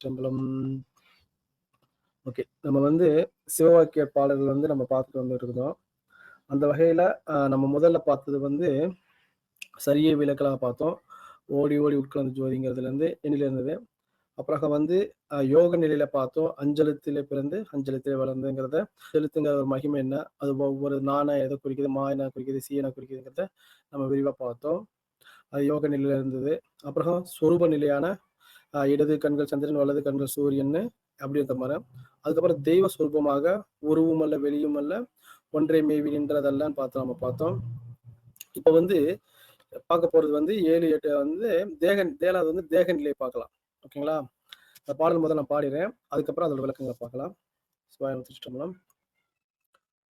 சம்பளம் ஓகே. நம்ம வந்து சிவவாக்கிய பாடல்கள் வந்து நம்ம பார்த்துட்டு வந்து இருந்தோம். அந்த வகையில நம்ம முதல்ல பார்த்தது வந்து, சரியை விளக்கலாக பார்த்தோம். ஓடி ஓடி உட்கலந்த ஜோதிங்கிறதுலேருந்து எண்ணில இருந்தது. அப்புறம் வந்து யோக நிலையில பார்த்தோம். அஞ்சலத்திலே பிறந்து, அஞ்சலத்திலே வளர்ந்துங்கிறத, செலுத்துங்கிற ஒரு மகிமை என்ன? அது ஒவ்வொரு நானா எதை குறிக்குது? மா என்ன குறிக்குது? சீனா குறிக்குதுங்கிறத நம்ம விரிவா பார்த்தோம். அது யோக நிலையில இருந்தது. அப்புறம் சொரூப நிலையான இடது கண்கள் சந்திரன், வலது கண்கள் சூரியன்னு அப்படின்ற மாதிரி அதுக்கப்புறம் தெய்வ சொரூபமாக உருவும் அல்ல, வெளியும் அல்ல, ஒன்றை மேவி நின்றதெல்லாம் பார்த்து நம்ம பார்த்தோம். இப்போ வந்து பார்க்க போறது வந்து 7, 8 வந்து தேகன் 7வது வந்து தேக நிலையை பார்க்கலாம். ஓகேங்களா? அந்த பாடல் முதல்ல நான் பாடிறேன். அதுக்கப்புறம் அதோட விளக்கங்களை பார்க்கலாம். சிவாய திருச்சிற்றம்பலம்.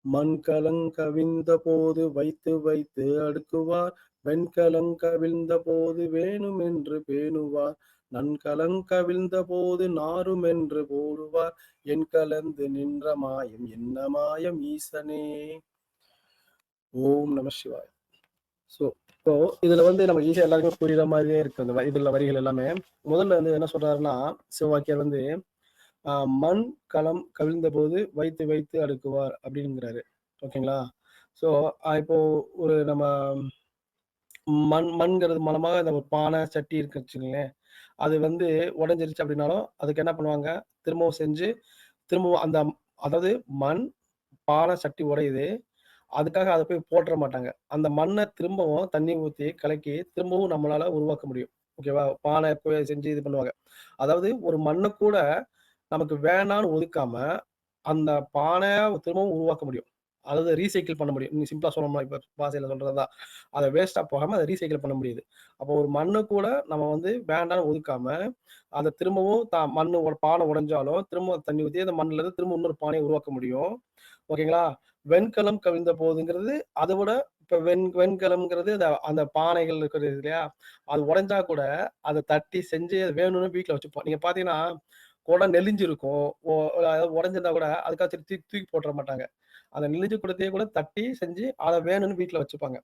மண்கலங் கவிழ்ந்த போது வைத்து வைத்து அடுக்குவார். வெண்கலங் கவிழ்ந்த போது வேணுமென்று பேணுவார். நன்கலங் கவிழ்ந்த போது என்று போடுவார். என் கலந்து நின்ற மாயம் என்ன மாயம் ஈசனே. ஓம் நம சிவாய் ஸோ, இப்போ இதுல வந்து நம்ம ஈஸியா எல்லாருக்குமே புரியுற மாதிரியே இருக்கு. அந்த இதுல வரிகள் எல்லாமே. முதல்ல வந்து என்ன சொல்றாருன்னா, சிவவாக்கியர் வந்து மண் களம் கவிழ்ந்தபோது வைத்து வைத்து அடுக்குவார் அப்படிங்கிறாரு. ஓகேங்களா? ஸோ, இப்போ ஒரு நம்ம மண் மண்ங்கிறது மூலமாக இந்த ஒரு பானை, சட்டி இருக்குன்னு அது வந்து உடஞ்சிருச்சு அப்படின்னாலும், அதுக்கு என்ன பண்ணுவாங்க? திரும்பவும் செஞ்சு, திரும்பவும் அந்த அதாவது மண், பானை, சட்டி உடையுது. அதுக்காக அதை போய் போட்டுற மாட்டாங்க. அந்த மண்ணை திரும்பவும் தண்ணி ஊற்றி கலக்கி, திரும்பவும் நம்மளால உருவாக்க முடியும். ஓகேவா? பானை போய் செஞ்சு இது பண்ணுவாங்க. அதாவது ஒரு மண்ணை கூட நமக்கு வேணான்னு ஒதுக்காம, அந்த பானையை திரும்பவும் உருவாக்க முடியும். அதாவது ரீசைக்கிள் பண்ண முடியும். நீ சிம்பிளா சொல்லணும்னா, இப்ப பாசையில் சொல்றது தான். அத வேஸ்ட்டா போகாம அதை ரீசைக்கிள் பண்ண முடியுது. அப்போ ஒரு மண்ணு கூட நம்ம வந்து வேண்டாம்னு ஒதுக்காம, அதை திரும்பவும் த மண்ணு ஒரு பானை உடைஞ்சாலும், திரும்ப தண்ணி ஊத்தி அந்த மண்ணுலருந்து திரும்ப இன்னொரு பானையை உருவாக்க முடியும். ஓகேங்களா? வெண்கலம் கவிழ்ந்த போதுங்கிறது, அதை விட இப்ப வெண் வெண்கலம்ங்கிறது அந்த அந்த பானைகள் இருக்கிறது இல்லையா? அது உடைஞ்சா கூட, அதை தட்டி செஞ்சு அது வேணும்னு வீட்டில் வச்சுப்போம். நீங்க பார்த்தீங்கன்னா, குடம் நெளிஞ்சிருக்கும். உடஞ்சிருந்தா கூட, அதுக்காக தூக்கி தூக்கி போட்டுற மாட்டாங்க. அந்த நெளிஞ்சு குடத்தையே கூட தட்டி செஞ்சு, அதை வேணும்னு வீட்டில் வச்சுப்பாங்க.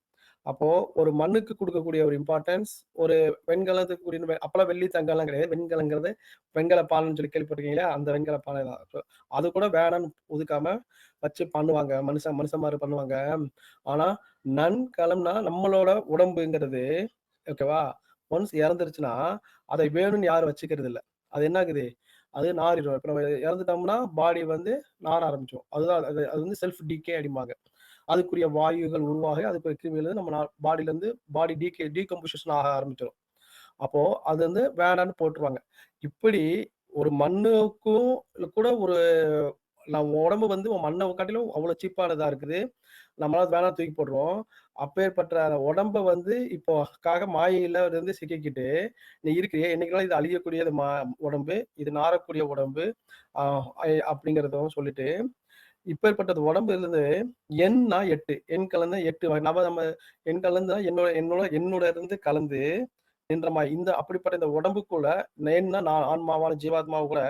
அப்போ ஒரு மண்ணுக்கு கொடுக்கக்கூடிய ஒரு இம்பார்ட்டன்ஸ், ஒரு வெண்கலத்துக்கு கூடிய அப்பெல்லாம் வெள்ளி, தங்கம்லாம் கிடையாது. வெண்கலங்கிறது வெண்கல பானைன்னு சொல்லி கேள்விப்பட்டிருக்கீங்களா அந்த வெண்கல பானை தான். அது கூட வேணான்னு ஒதுக்காம வச்சு பண்ணுவாங்க. மனுஷன் மனுஷன் மாதிரி பண்ணுவாங்க. ஆனா, நன்கலம்னா நம்மளோட உடம்புங்கிறது ஓகேவா? ஒன்ஸ் இறந்துருச்சுன்னா, அதை வேணும்னு யாரும் வச்சுக்கிறது இல்லை அது என்ன ஆகுது? அது நாரிடும் இப்ப நம்ம இறந்துட்டோம்னா, பாடி வந்து நாற ஆரம்பிச்சோம் அதுதான் அது அது வந்து செல்ஃப் டீகே அடிமாங்க அதுக்குரிய வாயுகள் உருவாகி, அதுக்குரிய கிருமிகள் நம்ம பாடியிலேருந்து பாடி டீகே டீகம்போசிஷன் ஆக ஆரம்பிச்சிடும் அப்போ அது வந்து வேணான்னு போட்டுருவாங்க. இப்படி ஒரு மண்ணுக்கும் கூட ஒரு நம்ம உடம்பு வந்து மண்ணை காட்டிலும் அவ்வளோ சீப்பானதா இருக்குது. நம்மளால வேணான்னு தூக்கி போடுறோம். அப்பேற்பட்ட அந்த உடம்ப வந்து இப்போ காக மாயையில இருந்து சிக்கிக்கிட்டு, நீ இருக்கிறியே, என்னைக்கெல்லாம் இது அழியக்கூடியது மா உடம்பு. இது நாறக்கூடிய உடம்பு. அ ஐ அப்படிங்கிறதும் சொல்லிட்டு, இப்பேற்பட்டது உடம்பு இருந்து எண்னா எட்டு எண் கலந்த எட்டு நம்ம நம்ம எண் கலந்து என்னோட என்னோட என்னோட இருந்து கலந்து நின்ற இந்த அப்படிப்பட்ட இந்த உடம்புக்குள்ள எண்னா நான் ஆன்மாவான ஜீவாத்மாவ கூட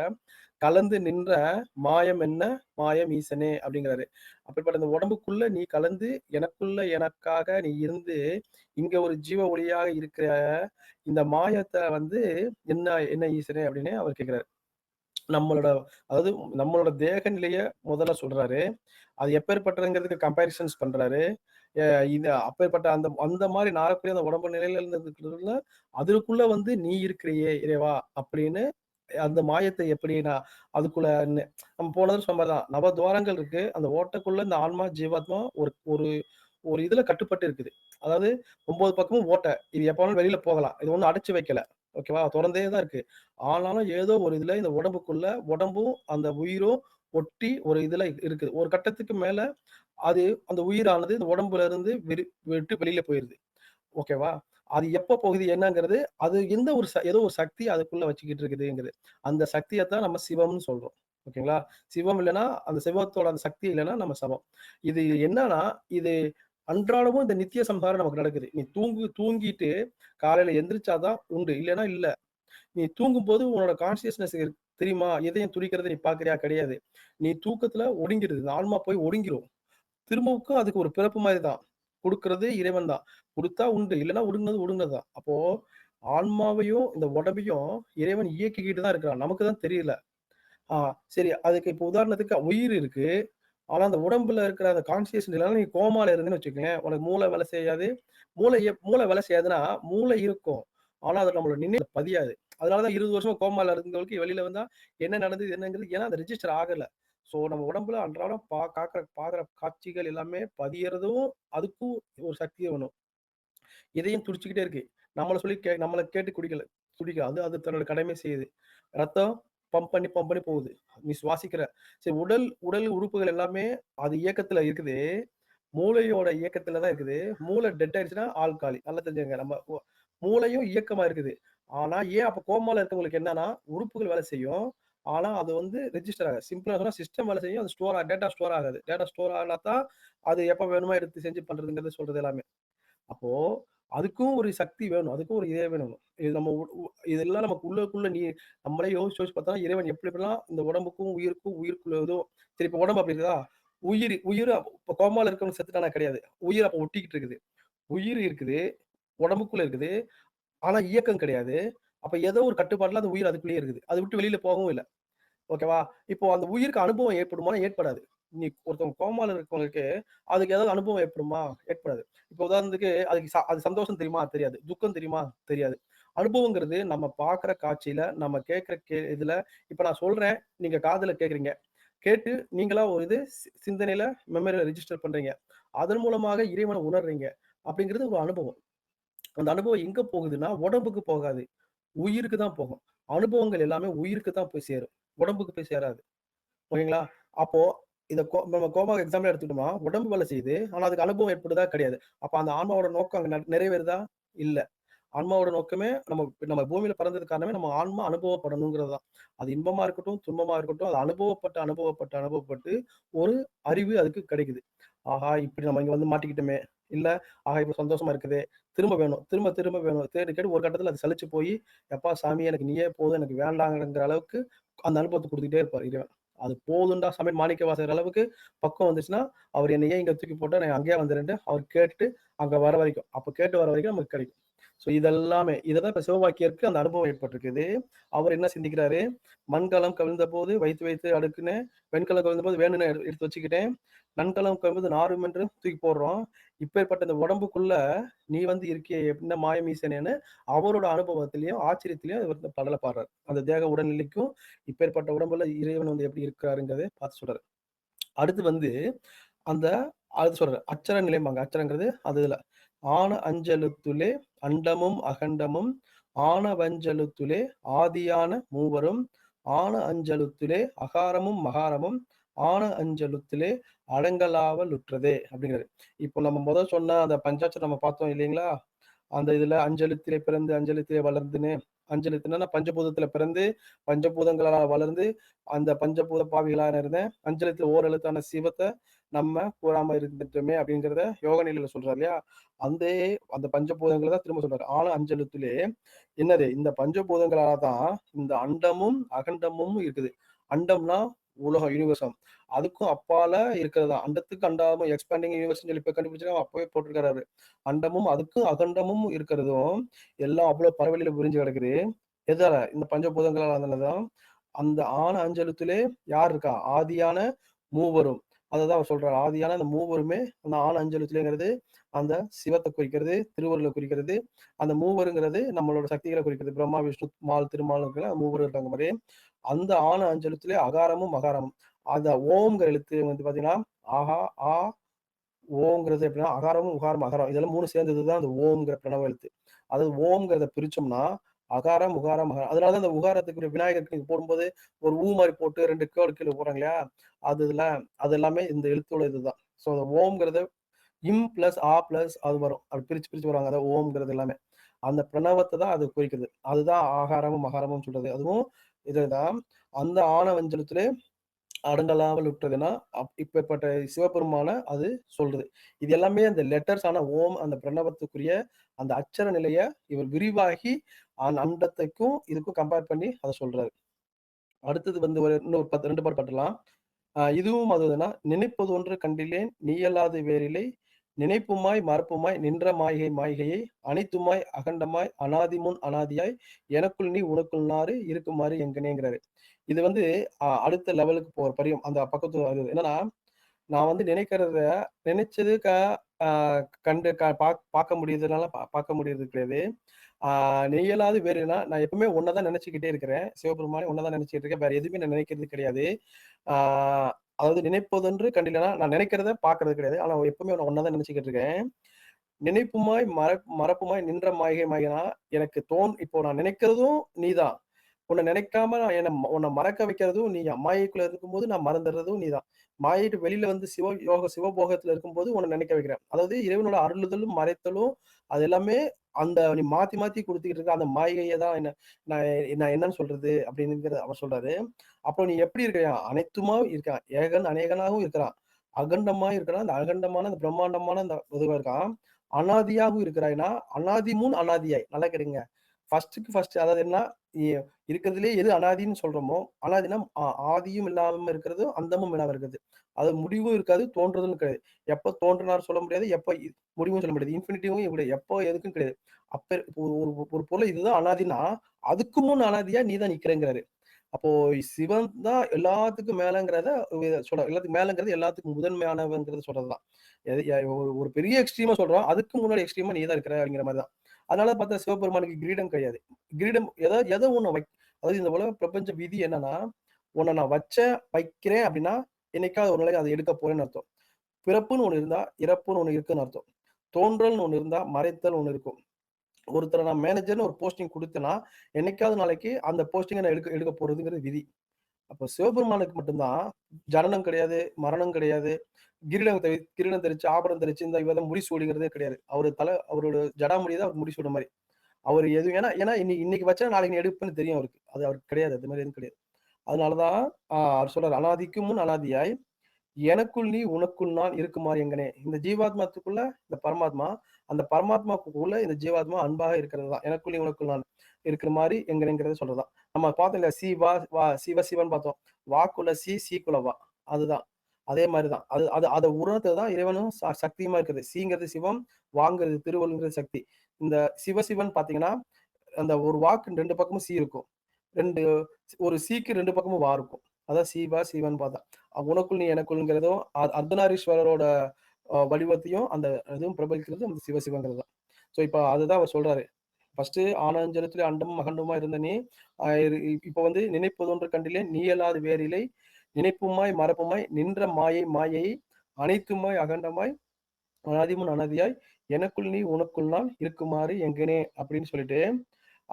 கலந்து நின்ற மாயம் என்ன? மாயம் ஈசனே அப்படிங்கிறாரு. அப்படிப்பட்ட இந்த உடம்புக்குள்ள நீ கலந்து, எனக்குள்ள எனக்காக நீ இருந்து, இங்க ஒரு ஜீவ ஒளியாக இருக்கிற இந்த மாயத்தை வந்து என்ன என்ன ஈசனே அப்படின்னு அவர் கேட்கிறாரு. நம்மளோட அதாவது நம்மளோட தேக நிலைய முதல்ல சொல்றாரு. அது எப்பேற்பட்டதுங்கிறதுக்கு கம்பேரிசன்ஸ் பண்றாரு. இது அப்பேற்பட்ட அந்த அந்த மாதிரி நாரக்கூடிய அந்த உடம்பு நிலையில இருந்ததுக்குள்ள, அதற்குள்ள வந்து நீ இருக்கிறியே இறைவா! அப்படின்னு அந்த மாயத்தை எப்படி நான் அதுக்குள்ள நம்ம போனதும் தடவ சொன்ன மாரி தான். நவதுவாரங்கள் இருக்கு. அந்த ஓட்டைக்குள்ள இந்த ஆன்மா, ஜீவாத்மா ஒரு ஒரு ஒரு இதுல கட்டுப்பட்டு இருக்குது. அதாவது ஒன்பது பக்கமும் ஓட்டை. இது எப்போ வேணாலும் வெளியில போகலாம். இது ஒன்றும் அடைச்சு வைக்கல. ஓகேவா? திறந்தே தான் இருக்கு. ஆனாலும் ஏதோ ஒரு இதுல இந்த உடம்புக்குள்ள உடம்பும், அந்த உயிரும் ஒட்டி ஒரு இதுல இருக்குது. ஒரு கட்டத்துக்கு மேல அது அந்த உயிரானது இந்த உடம்புல இருந்து விட்டு வெளியில போயிருது. ஓகேவா? அது எப்போ போகுது என்னங்கிறது, அது எந்த ஒரு ச ஏதோ ஒரு சக்தி அதுக்குள்ள வச்சுக்கிட்டு இருக்குதுங்கிறது. அந்த சக்தியை தான் நம்ம சிவம்னு சொல்றோம். ஓகேங்களா? சிவம் இல்லைன்னா அந்த சிவத்தோட அந்த சக்தி இல்லைன்னா நம்ம சவம். இது என்னன்னா, இது அன்றாடமும் இந்த நித்திய சம்ஹாரம் நமக்கு நடக்குது. நீ தூங்கு தூங்கிட்டு காலையில எந்திரிச்சா தான் உண்டு. இல்லைன்னா இல்ல. நீ தூங்கும் போது உன்னோட கான்ஷியஸ்னஸ் தெரியுமா? எதையும் துடிக்கிறத நீ பாக்குறியா கிடையாது. நீ தூக்கத்துல ஒடுங்கிடுது ஆன்மா போய் ஒடுங்கிடும் திரும்பவுக்கும் அதுக்கு ஒரு பிறப்பு மாதிரி தான். கொடுக்கறது இறைவன் தான். கொடுத்தா உண்டு. இல்லைன்னா உடுங்கிறது ஒடுங்குனது தான். அப்போ ஆன்மாவையும் இந்த உடம்பையும் இறைவன் இயக்கிக்கிட்டு தான் இருக்கிறான். நமக்கு தான் தெரியல. ஆ சரி அதுக்கு இப்போ உதாரணத்துக்கு உயிர் இருக்கு. ஆனா அந்த உடம்புல இருக்கிற அந்த கான்சியஸ் நிலையில நீ கோமால இருந்தேன்னு வச்சுக்கோங்களேன். உனக்கு மூளை வேலை செய்யாது. மூளை மூளை வேலை செய்யாதுன்னா மூளை இருக்கும். ஆனா அது நம்மளோட நினைவு பதியாது. அதனாலதான் இருபது வருஷம் கோமால இருந்தவங்களுக்கு வெளியில வந்தா என்ன நடந்தது என்னங்கிறது ஏன்னா அது ரெஜிஸ்டர் ஆகல. ஸோ நம்ம உடம்புல அன்றாடம் பா காக்கிற பாக்குற காட்சிகள் எல்லாமே பதியறதும் அதுக்கும் ஒரு சக்தி வேணும் இதையும் துடிச்சுக்கிட்டே இருக்கு. நம்மளை சொல்லி கே நம்மளை கேட்டு குடிக்கல குடிக்க அது அது தன்னோட கடமை செய்யுது. ரத்தம் பம்ப் பண்ணி பம்ப் பண்ணி போகுது. நீ சுவாசிக்கிற. சரி உடல் உடல் உறுப்புகள் எல்லாமே அது இயக்கத்துல இருக்குது. மூளையோட இயக்கத்துல தான் இருக்குது. மூளை டெட் ஆயிடுச்சுன்னா ஆள் காலி. நல்லா தெரிஞ்சுங்க நம்ம மூளையும் இயக்கமா இருக்குது. ஆனா ஏன் அப்ப கோமால இருக்கவங்களுக்கு என்னன்னா உறுப்புகள் வேலை செய்யும். ஆனா அது வந்து ரெஜிஸ்டர் ஆகாது. சிம்பிளா சொன்னா சிஸ்டம் வேலை செய்யும் அது ஸ்டோர் டேட்டா ஸ்டோர் ஆகாது. டேட்டா ஸ்டோர் ஆனா தான் அது எப்ப வேணுமோ எடுத்து செஞ்சு பண்றதுங்கிறது சொல்றது எல்லாமே. அப்போ அதுக்கும் ஒரு சக்தி வேணும். அதுக்கும் ஒரு இதே வேணும். இது நம்ம இதெல்லாம் நமக்கு உள்ளுக்குள்ள நீ நம்மளே யோசிச்சு யோசிச்சு பார்த்தா இறைவன் எப்படி எப்படிலாம் இந்த உடம்புக்கும் உயிருக்கும் உயிருக்குள்ள ஏதோ சரி இப்போ உடம்பு அப்படி இருக்குதா? உயிர் உயிர் இப்போ இப்ப கோமால இருக்கவங்க செத்துட்டானா கிடையாது. உயிர் அப்போ ஒட்டிக்கிட்டு இருக்குது. உயிர் இருக்குது உடம்புக்குள்ள இருக்குது. ஆனா இயக்கம் கிடையாது. அப்ப ஏதோ ஒரு கட்டுப்பாடுல அந்த உயிர் அதுக்குள்ளேயே இருக்குது. அதை விட்டு வெளியில போகவும் இல்லை. ஓகேவா இப்போ அந்த உயிருக்கு அனுபவம் ஏற்படுமா ஏற்படாது. நீ ஒருத்தவங்க கோமால இருக்கவங்களுக்கு அதுக்கு ஏதாவது அனுபவம் ஏற்படுமா? ஏற்படாது. இப்போ உதாரணத்துக்கு அதுக்கு அது சந்தோஷம் தெரியுமா? தெரியாது. துக்கம் தெரியுமா? தெரியாது. அனுபவங்கிறது நம்ம பார்க்குற காட்சியில நம்ம கேட்குற கே இதுல இப்போ நான் சொல்றேன் நீங்க காதுல கேட்குறீங்க. கேட்டு நீங்களா ஒரு இது சி- சிந்தனையில மெமரியில ரிஜிஸ்டர் பண்றீங்க. அதன் மூலமாக இறைவனை உணர்றீங்க. அப்படிங்கிறது ஒரு அனுபவம். அந்த அனுபவம் எங்க போகுதுன்னா உடம்புக்கு போகாது. உயிருக்கு தான் போகும். அனுபவங்கள் எல்லாமே உயிருக்கு தான் போய் சேரும். உடம்புக்கு போய் சேராது. ஓகேங்களா அப்போ இதை கோ நம்ம கோபாக எக்ஸாம்பிள் எடுத்துக்கிட்டோமா உடம்பு வேலை செய்யுது ஆனால் அதுக்கு அனுபவம் ஏற்படுதா கிடையாது. அப்போ அந்த ஆன்மாவோட நோக்கம் அங்கே நிறைவேறுதா? இல்லை. ஆன்மாவோட நோக்கமே நம்ம நம்ம பூமியில பிறந்தது காரணமே நம்ம ஆன்மா அனுபவப்படணுங்கிறது தான். அது இன்பமா இருக்கட்டும் துன்பமா இருக்கட்டும் அது அனுபவப்பட்டு அனுபவப்பட்டு அனுபவப்பட்டு ஒரு அறிவு அதுக்கு கிடைக்குது. ஆஹா இப்படி நம்ம இங்க வந்து மாட்டிக்கிட்டோமே. இல்லை ஆஹா இப்போ சந்தோஷமா இருக்குது. திரும்ப வேணும் திரும்ப திரும்ப வேணும். தேடி கேட்டு ஒரு கட்டத்தில் அது சலிச்சு போய் எப்பா சாமி எனக்கு நீயே போதும் எனக்கு வேண்டாங்கிற அளவுக்கு அந்த அனுபவத்தை கொடுத்துக்கிட்டே இருப்பார் இறைவன். அது போதுண்டா சமையல் மாணிக்க வாசகர் அளவுக்கு பக்கம் வந்துச்சுன்னா அவர் என்னையே இங்கே இங்க தூக்கி போட்டு நான் அங்கேயே வந்துடுறேன்ட்டு அவர் கேட்டு அங்க வர வரைக்கும் அப்ப கேட்டு வர வரைக்கும் நமக்கு கிடைக்கும். ஸோ இதெல்லாமே இதை தான் இப்போ சிவவாக்கியருக்கு அந்த அனுபவம் ஏற்பட்டிருக்குது. அவர் என்ன சிந்திக்கிறாரு? மண்கலம் கவிழ்ந்த போது வைத்து வைத்து அடுக்குன்னு வெண்கலம் கவிழ்ந்த போது வேணும்னு எடுத்து வச்சுக்கிட்டேன். நன்கலம் கவிழ்ந்து நாரும் என்று தூக்கி போடுறோம். இப்பேற்பட்ட இந்த உடம்புக்குள்ள நீ வந்து இருக்கிய என்ன மாயமீசனேன்னு அவரோட அனுபவத்திலையும் ஆச்சரியத்திலையும் இவர் இந்த பாடலை பாடுறாரு. அந்த தேக உடல்நிலைக்கும் இப்பேற்பட்ட உடம்புல இறைவன் வந்து எப்படி இருக்கிறாருங்கிறத பார்த்து சொல்றாரு. அடுத்து வந்து அந்த அது சொல்றாரு அச்சர நிலைம்பாங்க. அச்சரங்கிறது அது இதுல. ஆன அஞ்சலுத்துலே அண்டமும் அகண்டமும் ஆனவஞ்சலுத்துலே ஆதியான மூவரும் ஆன அஞ்சலுத்துலே அகாரமும் மகாரமும் ஆன அஞ்சலுத்திலே அடங்கலாவலுற்றதே அப்படிங்கிறது. இப்போ நம்ம முதல் சொன்ன அந்த பஞ்சாட்சம் நம்ம பார்த்தோம் இல்லைங்களா? அந்த இதுல அஞ்சலித்திலே பிறந்து அஞ்சலித்திலே வளர்ந்துன்னு அஞ்சலித்துனா பஞ்சபூதத்துல பிறந்து பஞ்சபூதங்களால வளர்ந்து அந்த பஞ்சபூத பாவிகளாக இருந்தேன். அஞ்சலித்துல ஓரெழுத்தான சிவத்தை நம்ம கூறாம இருந்துட்டோமே அப்படிங்கிறத யோக நிலையில சொல்றாரு இல்லையா? அந்த அந்த பஞ்சபூதங்களை தான் திரும்ப சொல்றாரு. ஆனா அஞ்சலத்திலே என்னது? இந்த பஞ்சபூதங்களால தான் இந்த அண்டமும் அகண்டமும் இருக்குது. அண்டம்னா உலகம் யூனிவர்சம் அதுக்கும் அப்பால இருக்கிறது? அண்டத்துக்கு அண்டாமும் எக்ஸ்பேண்டிங் யூனிவர்ஸ் சொல்லி இப்போ கண்டுபிடிச்சிருக்காங்க. அப்பவே போட்டிருக்காரு அண்டமும் அதுக்கும் அகண்டமும் இருக்கிறதும் எல்லாம் அவ்வளவு பரவலில புரிஞ்சு கிடக்குது. எதால? இந்த பஞ்சபூதங்களால் தான் அந்த ஆன அஞ்சலத்திலே யார் இருக்கா? ஆதியான மூவரும். அததான் அவர் சொல்றாரு ஆதியான அந்த மூவருமே அந்த ஆன அஞ்சலத்திலேங்கிறது அந்த சிவத்தை குறிக்கிறது திருவருளை குறிக்கிறது. அந்த மூவருங்கிறது நம்மளோட சக்திகளை குறிக்கிறது. பிரம்மா விஷ்ணு மால் திருமால் மூவர் இருக்காங்க மாதிரி அந்த ஆன அஞ்சலத்திலே அகாரமும் அகாரமும். அந்த ஓம்ங்கிற எழுத்து வந்து பாத்தீங்கன்னா ஆஹா ஆ ஓங்கிறது எப்படின்னா அகாரமும் உகாரம் அகாரம். இதெல்லாம் மூணு சேர்ந்தது தான் அந்த ஓம்ங்கிற பிரணவ எழுத்து. அதாவது ஓம்ங்கிறத பிரிச்சோம்னா அகாரம் உகாரம் அகாரம் அதனாலதான் அந்த உகாரத்துக்கு விநாயகருக்கு நீங்க போடும்போது ஒரு ஊ மாதிரி போட்டு ரெண்டு கேடு கீழே போறாங்க இல்லையா? அது இதுல அது எல்லாமே இந்த எழுத்தோட இதுதான். ஸோ அந்த ஓம்ங்கிறத இம் பிளஸ் ஆ பிளஸ் அது வரும். அப்படி பிரிச்சு பிரிச்சு வருவாங்க. அதாவது ஓம்ங்கிறது எல்லாமே. அந்த பிரணவத்தை தான் அது குறிக்கிறது அதுதான் ஆகாரமும் மகாரமும் சொல்றது. அதுவும் இதுதான். அந்த ஆணவஞ்சலத்திலே அடங்கலாமல் விட்டதுன்னா அப்- இப்பேற்பட்ட சிவபெருமான அது சொல்றது. இது எல்லாமே அந்த லெட்டர்ஸ் ஆன ஓம் அந்த பிரணவத்துக்குரிய அந்த அச்சர நிலைய இவர் விரிவாகி அண்டத்துக்கும் இதுக்கும் கம்பேர் பண்ணி அதை சொல்றாரு. அடுத்தது வந்து ஒரு இன்னொரு பத்து ரெண்டு பாட்டு பாட்டலாம் ஆஹ் இதுவும் அதுனா நினைப்பது ஒன்று கண்டிலேன் நீயல்லாது வேறில்லை. நினைப்புமாய் மறப்புமாய் நின்ற மாய்கை மாய்கையை அனைத்துமாய் அகண்டமாய் அனாதி முன் அனாதியாய் எனக்குள் நீ உனக்குள் நாறு இருக்குமாறு எங்கனேங்கிறாரு. இது வந்து அஹ், அடுத்த லெவலுக்கு போற பரியம் அந்த பக்கத்து வருது என்னன்னா நான் வந்து நினைக்கிறத நினைச்சது க ஆஹ் கண்டு க பார்க்க முடியுதுனால பா- பார்க்க முடியுறது கிடையாது. ஆஹ் வேறு வேறுனா நான் எப்பவுமே ஒன்னதான் நினைச்சுக்கிட்டே இருக்கிறேன். சிவபெருமானே ஒன்னதான் நினைச்சிட்டு இருக்கேன். வேற எதுவுமே நான் நினைக்கிறது கிடையாது. ஆஹ் அதாவது நினைப்பதென்று கண்டிலனா நான் நினைக்கிறத பாக்குறது கிடையாது. ஆனா எப்பவுமே நான் ஒன்னதான் நினைச்சுக்கிட்டு இருக்கேன். நினைப்புமாய் மற மறப்புமாய் நின்ற மாயகை மாயனா எனக்கு தோன் இப்போ நான் நினைக்கிறதும் நீதான். உன்னை நினைக்காம நான் என்னை உன்னை மறக்க வைக்கிறதும் நீ மாயைக்குள்ள இருக்கும்போது நான் மறந்துடுறதும் நீதான். மாயிட்டு வெளியில வந்து சிவ யோக சிவபோகத்துல இருக்கும்போது உன்னை நினைக்க வைக்கிறேன். அதாவது இறைவனோட அருளுதலும் மறைத்தலும் அது எல்லாமே அந்த நீ மாத்தி மாத்தி கொடுத்துக்கிட்டு இருக்க அந்த மாயையை தான் என்ன நான் நான் என்னன்னு சொல்றது அப்படிங்கிறத அவர் சொல்றாரு. அப்புறம் நீ எப்படி இருக்கியா? அனைத்துமா இருக்கான். ஏகன் அநேகனாகவும் இருக்கிறான். அகண்டமா இருக்கிறான். அந்த அகண்டமான அந்த பிரம்மாண்டமான அந்த இதுவா இருக்கான். அனாதியாகவும் இருக்கிறாய்னா அனாதி முன் அனாதியாய். நல்லா கேடுங்க ஃபர்ஸ்ட்டுக்கு ஃபர்ஸ்ட் அதாவது என்ன? இ- இருக்கிறதுலே எது அனாதின்னு சொல்றோமோ அனாதினா ஆதியும் இல்லாம இருக்கிறதும் அந்தமும் இல்லாம இருக்கிறது. அது முடிவும் இருக்காது தோன்றதும் கிடையாது. எப்போ தோன்றினார் சொல்ல முடியாது எப்போ முடிவும் சொல்ல முடியாது. இன்ஃபினிட்டிவும் இப்படி எப்போ எதுக்கும் கிடையாது. அப்ப ஒரு ஒரு ஒரு பொருள் இதுதான் அனாதினா அதுக்கு முன் அனாதியா நீ தான் நிக்கிறேங்கிறாரு. அப்போ சிவன் தான் எல்லாத்துக்கும் மேலங்கிறத சொல்ற எல்லாத்துக்கும் மேலங்கிறது எல்லாத்துக்கும் முதன்மையானவங்கிறது சொல்றதுதான். ஒரு- ஒரு பெரிய எக்ஸ்ட்ரீமா சொல்றோம் அதுக்கு முன்னாடி எக்ஸ்ட்ரீமா நீ தான் இருக்கிற அப்படிங்கிற மாதிரி தான். அதனால பார்த்தா சிவபெருமானுக்கு கிரீடம் கிடையாது. கிரீடம் ஏதாவது எதை ஒண்ணு வை அதாவது இந்த உலக பிரபஞ்ச விதி என்னன்னா உன்னை நான் வச்ச வைக்கிறேன் அப்படின்னா என்னைக்காவது ஒரு நாளைக்கு அதை எடுக்க போறேன்னு அர்த்தம். பிறப்புன்னு ஒன்று இருந்தா இறப்புன்னு ஒன்று இருக்குன்னு அர்த்தம். தோன்றல்னு ஒன்று இருந்தா மறைத்தல் ஒன்று இருக்கும். ஒருத்தரை நான் மேனேஜர்னு ஒரு போஸ்டிங் கொடுத்தேன்னா என்னைக்காவது நாளைக்கு அந்த போஸ்டிங்கை நான் எடுக்க எடுக்க போறதுங்கிறது விதி. அப்போ சிவபெருமானுக்கு மட்டும்தான் ஜனனம் கிடையாது மரணம் கிடையாது. கிரீடம் கிரீடம் தெரிச்சு ஆபரணம் தெரிச்சு இந்த விதம் முடிசூடுங்கிறதே கிடையாது. அவர் தலை அவரோட ஜடாமுடியை தான் அவர் முடிசூட மாதிரி. அவர் எதுவும் ஏன்னா ஏன்னா இன்னைக்கு வச்சா நாளைக்கு நீ எடுப்புன்னு தெரியும் அவருக்கு. அது அவருக்கு கிடையாது அது மாதிரி எதுவும் கிடையாது. அதனாலதான் ஆஹ் அவர் சொல்றாரு அனாதிக்கும் முன் அனாதியாய் எனக்குள் நீ உனக்குள் நான் இருக்குமாறு எங்கனே இந்த ஜீவாத்மாத்துக்குள்ள இந்த பரமாத்மா அந்த பரமாத்மாக்குள்ள இந்த ஜீவாத்மா அன்பாக இருக்கிறது தான். எனக்குள் நீ உனக்குள் நான் இருக்கிற மாதிரி எங்கனேங்கிறத சொல்றதுதான் நம்ம பார்த்தோம் இல்லையா சி வா வா சிவ சிவன் பார்த்தோம். வாக்குள்ள சி சீக்குள்ள வா. அதுதான் அதே மாதிரிதான் அது அது அதை உணர்த்தது தான் இறைவனும் ச- சக்தியுமா இருக்குது. சீங்கிறது சிவம் வாங்குறது திருவள்ளுங்கிறது சக்தி. இந்த சிவசிவன் பாத்தீங்கன்னா அந்த ஒரு வாக்கு ரெண்டு பக்கமும் சி இருக்கும். ரெண்டு ஒரு சீக்கு ரெண்டு பக்கமும் வா இருக்கும். அதான் சிவா சிவன் பார்த்தா உனக்குள் நீ எனக்குள்ங்கிறதும் அர்த்தநாரீஸ்வரரோட வடிவத்தையும் அந்த இதுவும் பிரபலிக்கிறது அந்த சிவசிவங்கிறது தான் ஸோ இப்போ அதுதான் அவர் சொல்றாரு. ஃபர்ஸ்ட் ஆனஞ்சலத்துல அண்டமும் அகண்டமா இருந்த நீ இப்போ வந்து நினைப்பதொன்று கண்டிலே நீ அல்லாத வேறிலை நினைப்புமாய் மரப்புமாய் நின்ற மாயை மாயை அனைத்துமாய் அகண்டமாய் அனாதிமுன் அனதியாய் எனக்குள் நீ உனக்குள் நான் இருக்குமாறு எங்கனே அப்படின்னு சொல்லிட்டு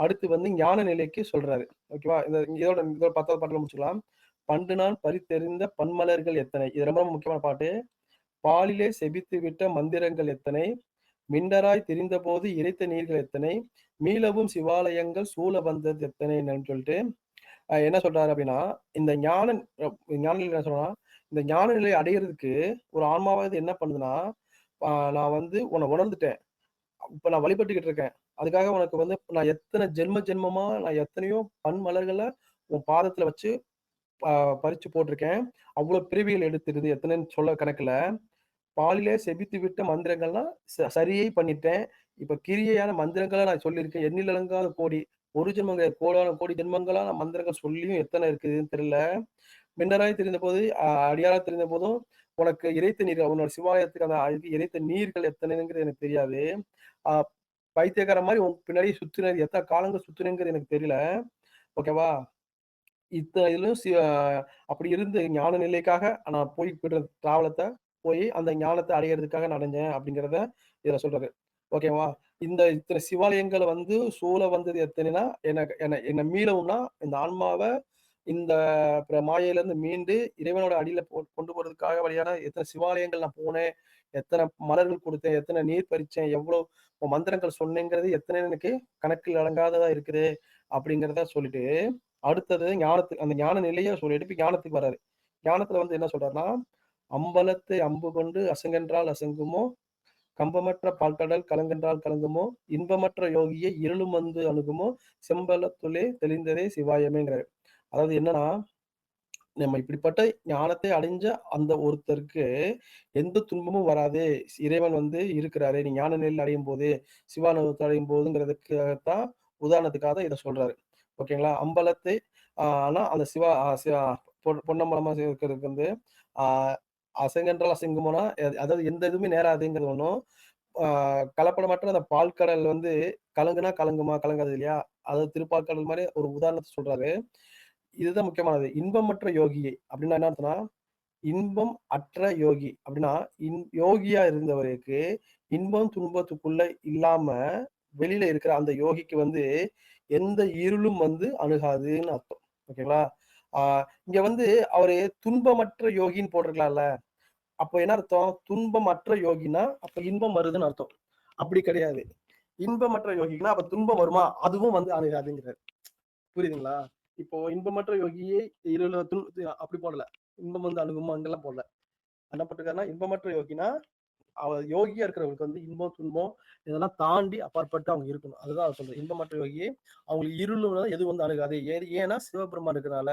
அடுத்து வந்து ஞான நிலைக்கு சொல்றாரு. ஓகேவா இந்த இதோட இதோட பத்தாவது பாட்டில் முடிச்சுக்கலாம். பண்டு நான் பறித்தெறிந்த பன்மலர்கள் எத்தனை? இது ரொம்ப முக்கியமான பாட்டு. பாலிலே செபித்து விட்ட மந்திரங்கள் எத்தனை? மிண்டராய் திரிந்த போது இறைத்த நீர்கள் எத்தனை? மீளவும் சிவாலயங்கள் சூழ வந்தது எத்தனை? என்னன்னு சொல்லிட்டு என்ன சொல்றாரு அப்படின்னா இந்த ஞான ஞான நிலை என்ன சொல்றா இந்த ஞான நிலை அடையிறதுக்கு ஒரு ஆன்மாவாவது என்ன பண்ணுதுன்னா நான் வந்து உன்னை உணர்ந்துட்டேன். இப்ப நான் வழிபட்டுக்கிட்டு இருக்கேன். அதுக்காக உனக்கு வந்து நான் எத்தனை ஜென்ம ஜென்மமா நான் எத்தனையோ பன் மலர்களை உன் பாதத்துல வச்சு பறிச்சு போட்டிருக்கேன். அவ்வளவு பிரிவிகள் எடுத்துருது. எத்தனைன்னு சொல்ல கணக்குல. பாலிலே செபித்து விட்ட மந்திரங்கள்லாம் ச- சரியை பண்ணிட்டேன். இப்ப கிரியையான மந்திரங்களை நான் சொல்லியிருக்கேன். எண்ணிலடங்காத கோடி ஒரு ஜென்மங்கள் கோடான கோடி ஜென்மங்களா நான் மந்திரங்கள் சொல்லியும் எத்தனை இருக்குதுன்னு தெரியல. மின்னராய் தெரிந்த போது ஆஹ் அடியாரா தெரிந்த போதும் உனக்கு இறைத்த நீர் உன்னோட சிவாலயத்துக்கு அந்த இறைத்த நீர்கள் எத்தனைங்கிறது எனக்கு தெரியாது. ஆஹ் பைத்தியக்கார மாதிரி உன் பின்னாடி சுத்தினது எத்தனை காலங்கள் சுத்தினுங்கிறது எனக்கு தெரியல. ஓகேவா இத்தனை இதுலயும் சி- அப்படி இருந்து ஞான நிலைக்காக நான் போய் டிராவலத்தை போய் அந்த ஞானத்தை அடையிறதுக்காக நடந்தேன் அப்படிங்கிறத இதுல சொல்றாரு ஓகேவா இந்த இத்தனை சிவாலயங்களை வந்து சூழ வந்தது எத்தனைனா எனக்கு என்ன என்னை மீளவும்னா இந்த ஆன்மாவை இந்த பிற மாயையில இருந்து மீண்டு இறைவனோட அடியில போ- கொண்டு போறதுக்காக வழியான எத்தனை சிவாலயங்கள் நான் போனேன் எத்தனை மலர்கள் கொடுத்தேன் எத்தனை நீர் பறிச்சேன் எவ்வளவு மந்திரங்கள் சொன்னேங்கிறது எத்தனை எனக்கு கணக்கில் அடங்காததா இருக்குது அப்படிங்கிறத சொல்லிட்டு அடுத்தது ஞானத்துக்கு அந்த ஞான நிலையை சொல்லிட்டு இப்ப ஞானத்துக்கு வராரு ஞானத்துல வந்து என்ன சொல்றாருன்னா அம்பலத்தை அம்பு கொண்டு அசங்கென்றால் அசங்குமோ? கம்பமற்ற பால்கடல் கலங்கென்றால் கலங்குமோ? இன்பமற்ற யோகியை இருளும் வந்து அணுகுமோ? செம்பலத்துளே தெளிந்ததே சிவாயமேங்கிறாரு. அதாவது என்னன்னா நம்ம இப்படிப்பட்ட ஞானத்தை அடைஞ்ச அந்த ஒருத்தருக்கு எந்த துன்பமும் வராது. இறைவன் வந்து இருக்கிறாரு. நீ ஞான நிலையில் அடையும் போது, சிவானுபவத்தை அடையும் போதுங்கிறதுக்காகத்தான் உதாரணத்துக்காக தான் இதை சொல்றாரு. ஓகேங்களா? அம்பலத்தை ஆனா அந்த சிவா சிவா பொ பொன்னம்பலமா இருக்கிறதுக்கு வந்து, ஆஹ் அசங்கென்றால் அசங்குமோனா, அதாவது எந்த இதுவுமே நேராதுங்கிறது ஒன்றும் ஆ கலப்படமற்ற அந்த பால்கடல் வந்து கலங்குனா கலங்குமா? கலங்காது இல்லையா? அதாவது திருப்பால் கடல் மாதிரி ஒரு உதாரணத்தை சொல்றாரு. இதுதான் முக்கியமானது. இன்பமற்ற யோகி அப்படின்னா என்ன அர்த்தம்னா, இன்பம் அற்ற யோகி அப்படின்னா இன் யோகியா இருந்தவருக்கு இன்பம், துன்பத்துக்குள்ள இல்லாம வெளியில இருக்கிற அந்த யோகிக்கு வந்து எந்த இருளும் வந்து அணுகாதுன்னு அர்த்தம். ஓகேங்களா? ஆஹ் இங்க வந்து அவரு துன்பமற்ற யோகின்னு போட்டிருக்கலாம்ல. அப்ப என்ன அர்த்தம்? துன்பமற்ற யோகின்னா, அப்ப இன்பம் வருதுன்னு அர்த்தம். அப்படி கிடையாது. இன்பமற்ற யோகின்னா, அப்ப துன்பம் வருமா? அதுவும் வந்து அணுகாதுங்கிறாரு. புரியுதுங்களா? இப்போ இன்பமற்ற யோகியே இருள அப்படி போடல. இன்பம் வந்து அணுகுமா அங்கெல்லாம் போடல. என்ன பண்ணிருக்காருன்னா இன்பமற்ற யோகின்னா, அவர் யோகியா இருக்கிறவங்களுக்கு வந்து இன்பம், துன்பம் இதெல்லாம் தாண்டி அப்பாற்பட்டு அவங்க இருக்கணும். அதுதான் அவர் சொல்றாரு. இன்பமற்ற யோகியே அவங்களுக்கு இருளும் எதுவும் வந்து அணுகாது. ஏ ஏன்னா சிவபெருமான் இருக்கிறனால.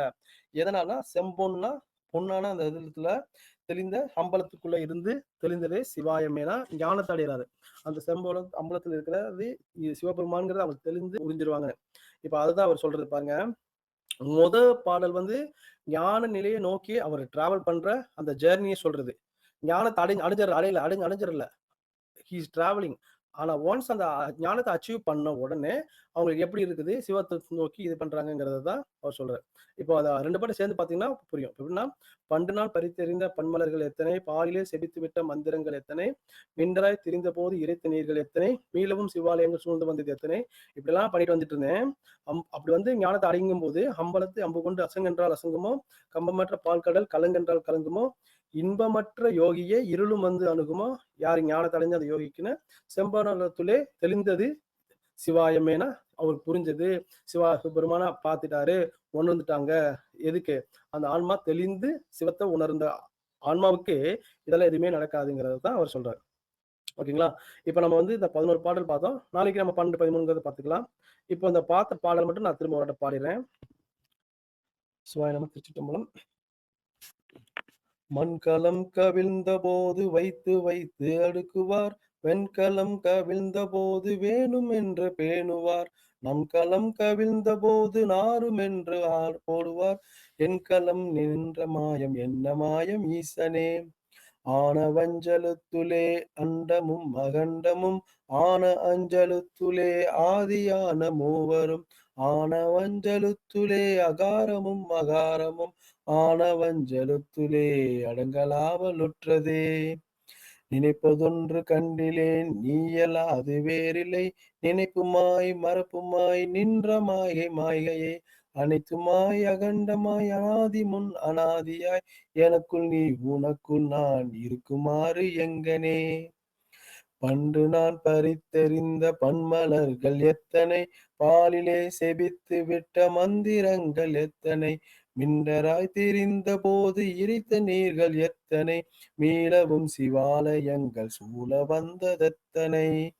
எதனால செம்பொன்னா பொன்னான அந்த இதுல தெளிந்த அம்பலத்துக்குள்ள இருந்து தெளிந்ததே சிவாயமேனா ஞானத்தை அடையிறாரு அந்த செம்பலம் அம்பலத்துல இருக்கிறது சிவபெருமான்ங்கிறது அவங்க தெளிந்து உறிஞ்சிருவாங்க. இப்ப அதுதான் அவர் சொல்றது பாருங்க. முத பாடல் வந்து ஞான நிலையை நோக்கி அவர் டிராவல் பண்ற அந்த ஜேர்னியை சொல்றது. ஞானத்தை அடை அடைஞ்சிர அடையில அடைஞ்சு அடைஞ்சிடல ஹீஸ் இஸ் டிராவலிங். ஆனா ஒன்ஸ் அந்த ஞானத்தை அச்சீவ் பண்ண உடனே அவங்களுக்கு எப்படி இருக்குது? சிவத்த நோக்கி இது பண்றாங்கங்கிறத தான் அவர் சொல்றாரு. இப்போ அத 2 பாட்டும் சேர்ந்து பார்த்தீங்கன்னா புரியும். எப்படின்னா, "பண்டு நாள் பறித்தெறிந்த பன்மலர்கள் எத்தனை, பாலிலே செபித்துவிட்ட மந்திரங்கள் எத்தனை, மிண்டராய் திரிந்தபோது இறைத்த நீர்கள் எத்தனை, மீளவும் சிவாலயங்கள் சூழ்ந்து வந்தது எத்தனை." இப்படிலாம் பண்ணிட்டு வந்துட்டு இருந்தேன். அம் அப்படி வந்து ஞானத்த அடையும்போது, "அம்பலத்தை அம்பு கொண்டு அசங்கென்றால் அசங்குமோ, கம்பமற்ற பால்கடல் கலங்கென்றால் கலங்குமோ, இன்பமற்ற யோகியே இருளும் வந்து அணுகுமோ." யாரு ஞானத்த அடைஞ்ச அந்த யோகிக்குன்னு, "செம்பனலத்துலே தெளிந்தது சிவாயமேனா." அவருக்கு புரிஞ்சது. சிவா பெருமானா பார்த்துட்டாரு. உணர்ந்துட்டாங்க. எதுக்கு? அந்த ஆன்மா தெளிந்து சிவத்தை உணர்ந்த ஆன்மாவுக்கு இதெல்லாம் எதுவுமே நடக்காதுங்கிறது தான் அவர் சொல்றாரு. ஓகேங்களா? இப்ப நம்ம வந்து இந்த 11 பாடல் பார்த்தோம். நாளைக்கு நம்ம 12, 13ங்கிறத பார்த்துக்கலாம். இப்போ இந்த பார்த்த பாடல் மட்டும் நான் திரும்ப ஒரு பாடிடுறேன் பாடிறேன். சிவாய நம திருச்சிற்றம்பலம். மண்கலம் கவிழ்ந்தபோது வைத்து வைத்து அடுக்குவார். வெண்கலம் கவிழ்ந்தபோது வேணுமென்று பேணுவார். நம் கலம் கவிழ்ந்தபோது என்று ஆர் போடுவார். என் கலம் நின்ற மாயம் என்ன மாயம் ஈசனே. ஆனவஞ்சலுத்துலே அண்டமும் அகண்டமும் ஆன அஞ்சலுத்துலே ஆதியான மூவரும் ஆனவஞ்சலுத்துலே அகாரமும் அகாரமும் ஆனவஞ்சலுத்துலே அடங்கலாவலுற்றதே. நினைப்பதொன்று கண்டிலேன் நீயலாது வேறில்லை. நினைப்புமாய் மறப்புமாய் நின்ற மாயை மாயையே. அனைத்துமாய் அகண்டமாய் அனாதி முன் அனாதியாய். எனக்குள் நீ உனக்குள் நான் இருக்குமாறு எங்கனே. பண்டு நான் பறித்தெறிந்த பன்மலர்கள் எத்தனை? பாலிலே செபித்து விட்ட மந்திரங்கள் எத்தனை? மின்னராய் தெரிந்த போது இறைத்த நீர்கள் எத்தனை? மீளவும் சிவாலயங்கள் சூழ வந்ததெத்தனை?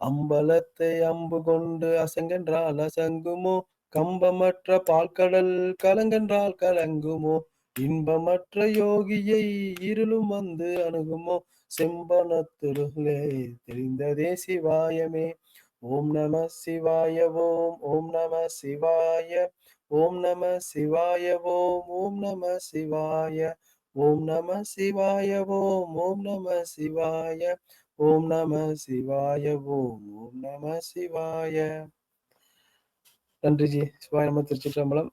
அம்பலத்தை அம்பு கொண்டு அசங்கென்றால் அசங்குமோ? கம்பமற்ற பால்கடல் கலங்கென்றால் கலங்குமோ? இன்பமற்ற யோகியை இருளும் வந்து அணுகுமோ? செம்பனத்துருளே தெரிந்ததே சிவாயமே. ஓம் நம சிவாய ஓம் ஓம் நம சிவாய. ஓம் நம சிவாய ஓம் ஓம் நம சிவாய ஓம் நம சிவாய ஓம் ஓம் நம சிவாய ஓம் நம சிவாய ஓம் ஓம் நம சிவாய. நன்றி ஜி. சிவாய நம திருச்சிற்றம்பலம்.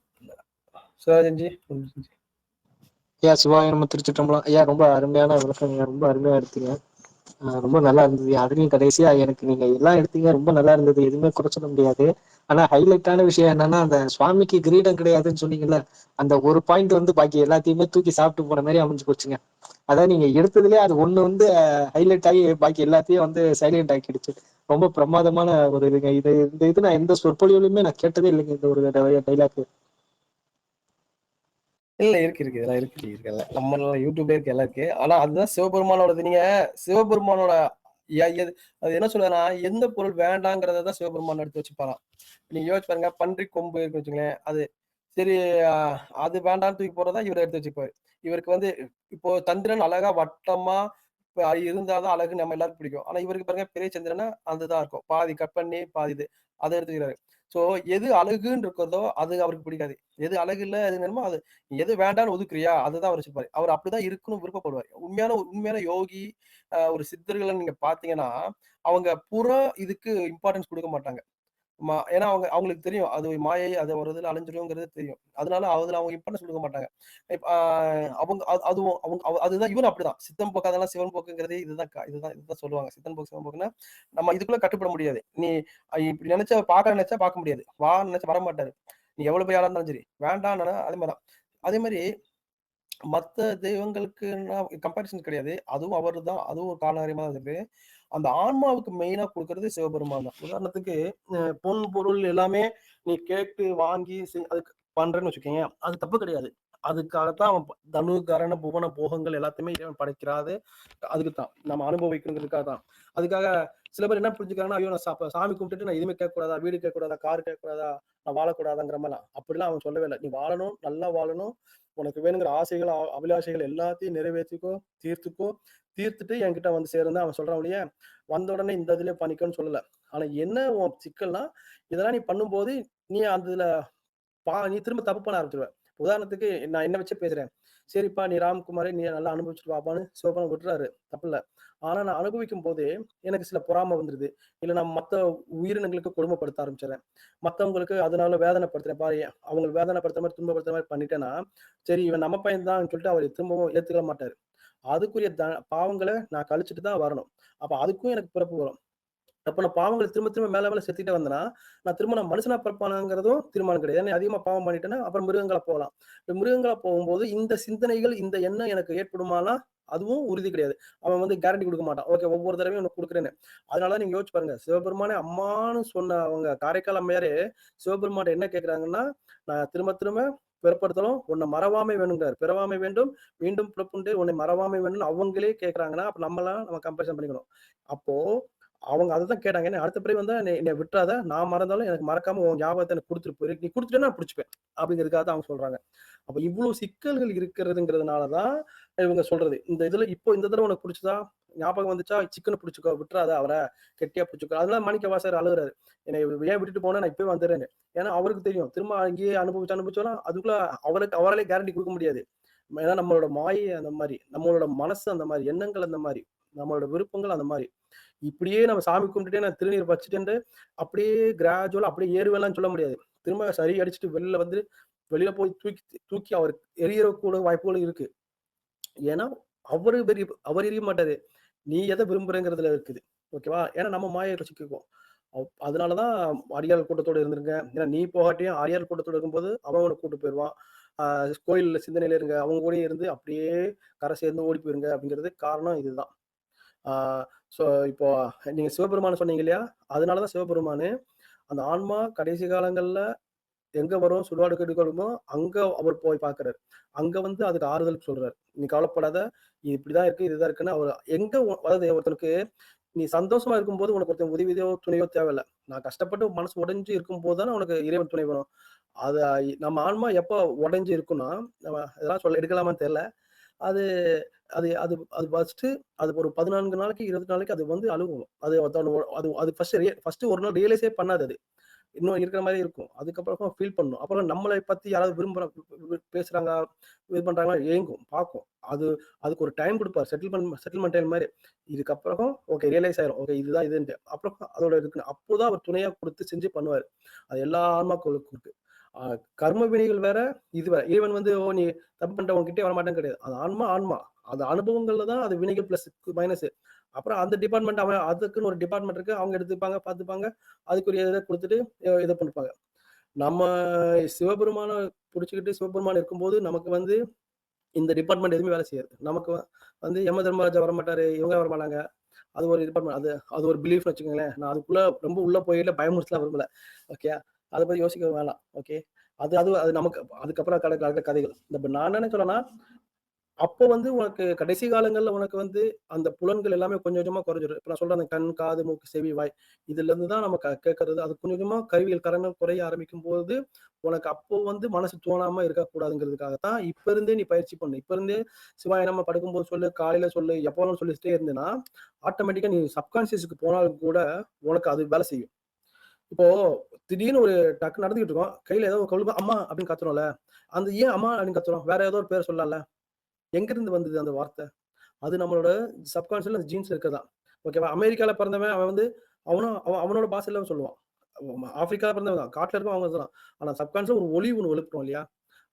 சிவாஜன்ஜி ஐயா சிவாய நம்ம திருச்சிற்றம்பலம். ஐயா ரொம்ப அருமையான விளக்கம். ரொம்ப அருமையா எடுத்தீங்க. ரொம்ப நல்லா இருந்தது. அதுலயும் கடைசியா எனக்கு நீங்க எல்லாம் எடுத்தீங்க. ரொம்ப நல்லா இருந்தது. எதுவுமே குறைச்சிட முடியாது. ஆனா ஹைலைட்டான விஷயம் என்னன்னா அந்த சுவாமிக்கு கிரீடம் கிடையாதுன்னு சொன்னீங்கல்ல அந்த ஒரு பாயிண்ட் வந்து பாக்கி எல்லாத்தையுமே தூக்கி சாப்பிட்டு போன மாதிரி அமைஞ்சு போச்சுங்க. அதான் நீங்க எடுத்ததுலயே அது ஒண்ணு வந்து ஹைலைட் ஆகி பாக்கி எல்லாத்தையும் வந்து சைலண்ட் ஆக்கிடுச்சு. ரொம்ப பிரமாதமான ஒரு இதுங்க. இது இந்த இது நான் எந்த சொற்பொழிவுலையுமே நான் கேட்டதே இல்லைங்க இந்த ஒரு டைலாக் இல்ல இருக்கு இருக்கு. இதெல்லாம் இருக்கு இருக்குல்ல நம்ம யூடியூப்ல இருக்கு எல்லாம் இருக்கு. ஆனா அதுதான் சிவபெருமானோட நீங்க சிவபெருமானோட அது என்ன சொல்றதுன்னா எந்த பொருள் வேண்டாங்கிறத தான் சிவபெருமான் எடுத்து வச்சுப்பாராம் நீங்க யோசிச்சு பாருங்க பன்றி கொம்பு இருக்குன்னு வச்சுங்களேன் அது சரி அது வேண்டான்னு தூக்கி போறதா இவர் எடுத்து வச்சுப்பாரு. இவருக்கு வந்து இப்போ சந்திரன் அழகா வட்டமா இருந்தாதான் அழகு நம்ம எல்லாருக்கும் பிடிக்கும். ஆனா இவருக்கு பாருங்க பெரிய சந்திரனா அதுதான் இருக்கும். பாதி கட் பண்ணி பாதி இது. அதை எடுத்துக்கிறாரு. ஸோ எது அழகுன்னு இருக்கிறதோ அது அவருக்கு பிடிக்காது. எது அழகு இல்ல, எது என்னமோ அது எது வேண்டாம்னு ஒதுக்குறியா? அதுதான் அவர் வச்சுப்பாரு. அவரு அப்படிதான் இருக்கணும்னு விருப்பப்படுவாரு. உண்மையான உண்மையான யோகி, ஒரு சித்தர்கள நீங்க பாத்தீங்கன்னா அவங்க புற இதுக்கு இம்பார்ட்டன்ஸ் கொடுக்க மாட்டாங்க. மா ஏன்னா அவங்க அவங்களுக்கு தெரியும். அது மாயை, அது ஒரு இதில் அழிஞ்சிடுங்கிறது தெரியும். அதனால அதில் அவங்க இம்பார்ட்டன்ஸ் சொல்லிக்க மாட்டாங்க. அவங்க அது அதுவும் அவங்க அவ அதுதான் இவன் அப்படிதான். சித்தம் போக்காதெல்லாம் சிவன் போக்குங்கிறது இதுதான் இதுதான் இதுதான் சொல்லுவாங்க. சித்தன் போக்கு, சிவன் போக்குன்னா, நம்ம இதுக்குள்ள கட்டுப்பட முடியாது. நீ இப்படி நினைச்சா பார்க்க நினைச்சா பார்க்க முடியாது. வான்னு வர மாட்டாரு நீ எவ்வளவு பெரிய ஆளா இருந்தாலும் சரி. வேண்டாம் அதே மாதிரிதான் தான். அதே மாதிரி மற்ற தெய்வங்களுக்கு கம்பாரிசன் கிடையாது. அதுவும் அவர் தான். அதுவும் ஒரு காலகாரியமா தான் இருக்கு. அந்த ஆன்மாவுக்கு மெயினா கொடுக்கறது சிவபெருமான் தான். உதாரணத்துக்கு பொன், பொருள் எல்லாமே நீ கேட்டு வாங்கி செய் அதுக்கு பண்றேன்னு வச்சுக்கோங்க அது தப்பு கிடையாது. அதுக்காகத்தான் அவன் தனு, கரண, புவன, போகங்கள் எல்லாத்தையுமே இறைவன் படைக்கிறாது அதுக்கு தான். நம்ம அனுபவிக்கணுங்கிறதுக்காக தான். அதுக்காக சில பேர் என்ன புரிஞ்சுக்காங்கன்னா ஐயோ! நான் சாமி கும்பிட்டுட்டு நான் எதுவுமே கேட்கக்கூடாதா? வீடு கேட்கக்கூடாதா? கார் கேட்கக்கூடாதா? நான் வாழக்கூடாதாங்கிற மாதிரிலாம் அப்படிலாம் அவன் சொல்லவே இல்லை நீ வாழணும், நல்லா வாழணும். உனக்கு வேணுங்கிற ஆசைகள், அபிலாஷைகள் எல்லாத்தையும் நிறைவேற்றிக்கோ தீர்த்துக்கோ. தீர்த்துட்டு என்கிட்ட வந்து சேருன்னு அவன் சொல்றான் ஒழிய, வந்த உடனே இந்த இதுலயே பண்ணிக்கோன்னு சொல்லல. ஆனா என்ன உன் சிக்கல்னா, இதெல்லாம் நீ பண்ணும்போது, நீ அந்த இதுல பா நீ திரும்ப தப்பு பண்ண ஆரம்பிச்சுருவ. உதாரணத்துக்கு நான் என்ன வச்சு பேசுறேன். சரிப்பா நீ ராம்குமாரே நீ நல்லா அனுபவிச்சுட்டு பாப்பான்னு சிவபெருமான் விட்டுறாரு. தப்பில்ல. ஆனா நான் அனுபவிக்கும் போதே எனக்கு சில பொறாம வந்துருது. இல்ல நான் மத்த உயிரினங்களுக்கு கொடுமைப்படுத்த ஆரம்பிச்சிடறேன் மத்தவங்களுக்கு அதனால வேதனைப்படுத்துறேன். பாரு அவங்க வேதனைப்படுத்துற மாதிரி துன்பப்படுத்துற மாதிரி பண்ணிட்டேன்னா, சரி இவன் நம்ம பையன் தான் சொல்லிட்டு அவர் திரும்பவும் ஏத்துக்க மாட்டாரு. அதுக்குரிய த பாவங்களை நான் கழிச்சுட்டு தான் வரணும். அப்ப அதுக்கும் எனக்கு பிறப்பு வரும். அப்போ நான் பாவங்களை திரும்ப திரும்ப மேல மேல சேர்த்துக்கிட்டே வந்தேன்னா, நான் திரும்ப நான் மனுஷனா பிறப்பானாங்கிறதும் தீர்மானம் கிடையாது. ஏன்னா அதிகமா பாவம் பண்ணிட்டேன்னா, அப்புறம் மிருகங்களை போகலாம். மிருகங்களை போகும்போது இந்த சிந்தனைகள், இந்த எண்ணம் எனக்கு ஏற்படுமானா, அதுவும் உறுதி கிடையாது. அவன் வந்து கேரண்டி கொடுக்க மாட்டான். ஓகே ஒவ்வொரு தடவையும் உனக்கு கொடுக்குறேன்னு அதனால தான் நீங்க யோசிச்சு பாருங்க. சிவபெருமானே அம்மான்னு சொன்ன அவங்க காரைக்கால் அம்மையாரே சிவபெருமான என்ன கேட்கிறாங்கன்னா, நான் திரும்ப திரும்ப பிறப்படுத்தலும் உன்னை மறவாமை வேணுங்கிறார் பிறவாமை வேண்டும், மீண்டும் பிறப்புண்டு உன்னை மறவாமை வேணும்னு அவங்களே கேட்கறாங்கன்னா, அப்ப நம்மளாம் நம்ம கம்பேரிசன் பண்ணிக்கணும். அப்போ அவங்க அதை தான் கேட்டாங்க. ஏன்னா அடுத்த பிறகு வந்தா என்னை விட்டுறாத. நான் மறந்தாலும் எனக்கு மறக்காம உன் ஞாபகத்தை எனக்கு கொடுத்துட்டு போயிரு. நீ கொடுத்துட்டேன்னா பிடிச்சிப்பேன் அப்படிங்கிறதுக்காக தான் அவங்க சொல்றாங்க. அப்ப இவ்வளோ சிக்கல்கள் இருக்கிறதுங்கிறதுனால தான் இவங்க சொல்றது. இந்த இதுல இப்போ இந்த தடவை உனக்கு பிடிச்சதா ஞாபகம் வந்துச்சா? சிக்கனை பிடிச்சிக்கோ விட்டுறாத அவரை கெட்டியா பிடிச்சிக்கோ அதனால மாணிக்கவாசகர் அழுகுறாரு. என்னை ஏன் விட்டுட்டு போனா நான் இப்பவே வந்துடுறேன் ஏன்னா அவருக்கு தெரியும். திரும்ப அங்கேயே அனுபவிச்சு அனுபவிச்சோம்னா, அதுக்குள்ள அவருக்கு அவராலே கேரண்டி கொடுக்க முடியாது. ஏன்னா நம்மளோட மாயை அந்த மாதிரி நம்மளோட மனசு அந்த மாதிரி எண்ணங்கள் அந்த மாதிரி நம்மளோட விருப்பங்கள் அந்த மாதிரி இப்படியே நம்ம சாமி கும்பிட்டுட்டே நான் திருநீர் வச்சுட்டு அப்படியே கிராஜுவலா அப்படியே ஏறுவேன்லாம் சொல்ல முடியாது. திரும்ப சரி அடிச்சுட்டு வெளில வந்து வெளியில போய் தூக்கி தூக்கி அவர் எறியற கூட வாய்ப்புகளும் இருக்கு. ஏன்னா அவரு பெரிய அவர் எரிய மாட்டாரு. நீ எதை விரும்புறங்கிறதுல இருக்குது. ஓகேவா? ஏன்னா நம்ம மாயையில சிக்கிக்குவோம். அதனாலதான் அதனால தான் அடியாள் கூட்டத்தோட இருந்துருங்க. ஏன்னா நீ போகாட்டியும் அடியாள் கூட்டத்தோட இருக்கும்போது அவன் கூட்டு போயிடுவான் ஆ கோயில்ல சிந்தனையில இருங்க. அவங்க கூட இருந்து அப்படியே கரை சேர்ந்து ஓடி போயிருங்க அப்படிங்கிறது காரணம் இதுதான். ஸோ இப்போ நீங்க சிவபெருமான் சொன்னீங்க இல்லையா? அதனால தான் சிவபெருமானு அந்த ஆன்மா கடைசி காலங்கள்ல எங்க வரும் சுடுகாடு கெடுக்கணுமோ, அங்க அவர் போய் பார்க்குறாரு அங்க வந்து அதுக்கு ஆறுதல் சொல்றாரு. "நீ கவலைப்படாத. இது இப்படிதான் இருக்கு, இதுதான் இருக்குன்னு" அவர் எங்க ஒ அதாவது ஒருத்தனுக்கு நீ சந்தோஷமா இருக்கும்போது உனக்கு ஒருத்தன் உதவியோ, துணையோ தேவையில்லை நான் கஷ்டப்பட்டு மனசு உடைஞ்சு இருக்கும்போது தானே உனக்கு இறைவன் துணை வரும். அது நம்ம ஆன்மா எப்போ உடைஞ்சு இருக்குன்னா, நம்ம இதெல்லாம் சொல்ல எடுக்கலாமான்னு தெரியல. அது அது அது அது ஃபஸ்ட்டு அது ஒரு 14 நாளைக்கு, 20 நாளைக்கு அது வந்து அழுகும். அது அது அது ஃபர்ஸ்ட் ரிய ஃபர்ஸ்ட் ஒரு நாள் ரியலைஸே பண்ணாது அது. இன்னும் இருக்கிற மாதிரி இருக்கும். அதுக்கப்புறம் ஃபீல் பண்ணும். அப்புறம் நம்மளை பத்தி யாராவது விரும்புற பேசுறாங்க, இது பண்றாங்களா ஏங்கும், பார்க்கும். அது அதுக்கு ஒரு டைம் கொடுப்பார் செட்டில்மெண்ட் செட்டில்மெண்ட் டைம் மாதிரி இதுக்கப்புறம் ஓகே ரியலைஸ் ஆயிரும். ஓகே இதுதான் இதுன்ட்டு. அப்புறம் அதோட இருக்கு. அப்போதான் அவர் துணையா கொடுத்து செஞ்சு பண்ணுவார் அது எல்லா ஆன்மாக்களுக்கும் இருக்கு. கர்ம வினைகள் வேற, இது வேற. ஈவன் வந்து ஓ நீ தப்பு பண்ணிட்ட உங்ககிட்டே வரமாட்டேன்னு கிடையாது. அது ஆன்மா, ஆன்மா. அந்த அனுபவங்கள்ல தான் அது வினைகள் பிளஸ் மைனஸ். அப்புறம் அந்த டிபார்ட்மெண்ட் அவன் அதுக்குன்னு ஒரு டிபார்ட்மெண்ட் இருக்கு. அவங்க எடுத்துப்பாங்க, பார்த்துப்பாங்க. அதுக்குரிய இதை கொடுத்துட்டு இதை பண்ணிப்பாங்க. நம்ம சிவபெருமான பிடிச்சிக்கிட்டு சிவபெருமான் இருக்கும்போது நமக்கு வந்து இந்த டிபார்ட்மெண்ட் எதுவுமே வேலை செய்யாது. நமக்கு வந்து யம தர்மராஜா வரமாட்டாரு. இவங்க வரமாட்டாங்க. அது ஒரு டிபார்ட்மெண்ட். அது அது ஒரு பிலீஃப்னு வச்சுக்கோங்களேன். நான் அதுக்குள்ள ரொம்ப உள்ள போயில பயமுறுத்தலாம் விரும்பல. ஓகே. அதை பத்தி யோசிக்க வேணாம். ஓகே. அது அது அது நமக்கு அதுக்கப்புறம் கடை கத கதைகள். இந்த நான் என்ன சொல்லனா அப்போ வந்து உனக்கு கடைசி காலங்கள்ல உனக்கு வந்து அந்த புலன்கள் எல்லாமே கொஞ்சம் கொஞ்சமா குறைஞ்சிடும் இப்ப நான் சொல்றேன் அந்த கண், காது, மூக்கு, செவி, வாய் இதுலேருந்து தான் நம்ம க கேட்கறது. அது கொஞ்சம் கொஞ்சமா கருவியல் கரங்கள் குறைய ஆரம்பிக்கும்போது, உனக்கு அப்போ வந்து மனசு தோணாம இருக்கக்கூடாதுங்கிறதுக்காக தான் இப்ப இருந்தே நீ பயிற்சி பண்ணு. இப்ப இருந்தே சிவாய் நம்ம படுக்கும்போது சொல்லு, காலையில சொல்லு, எப்ப வேணாலும் சொல்லிட்டே இருந்தேன்னா, ஆட்டோமேட்டிக்கா நீ சப்கான்ஷியஸ்க்கு போனாலும் கூட உனக்கு அது வேலை செய்யும். இப்போ திடீர்னு ஒரு டக்கு நடந்துகிட்டு இருக்கோம். கையில ஏதோ ஒரு அம்மா அப்படின்னு கத்துறோம்ல. அந்த ஏன் அம்மா அப்படின்னு கத்துறோம்? வேற ஏதோ ஒரு பேர் சொல்லலாம்ல. எங்கிருந்து வந்தது அந்த வார்த்தை? அது நம்மளோட சப்கான்ஷியஸ்ல அந்த ஜீன்ஸ் இருக்கதான் ஓகேவா? அமெரிக்காவில் பிறந்தவன் அவன் வந்து அவனும் அவன் அவனோட பாஷையில சொல்லுவான். அவ பிறந்தவன் தான். காட்டில் இருக்கும் அவங்க சொல்லலாம். ஆனால் சப்கான்ஷியஸ்ல ஒரு ஒளி ஒன்று எழுப்புறோம் இல்லையா?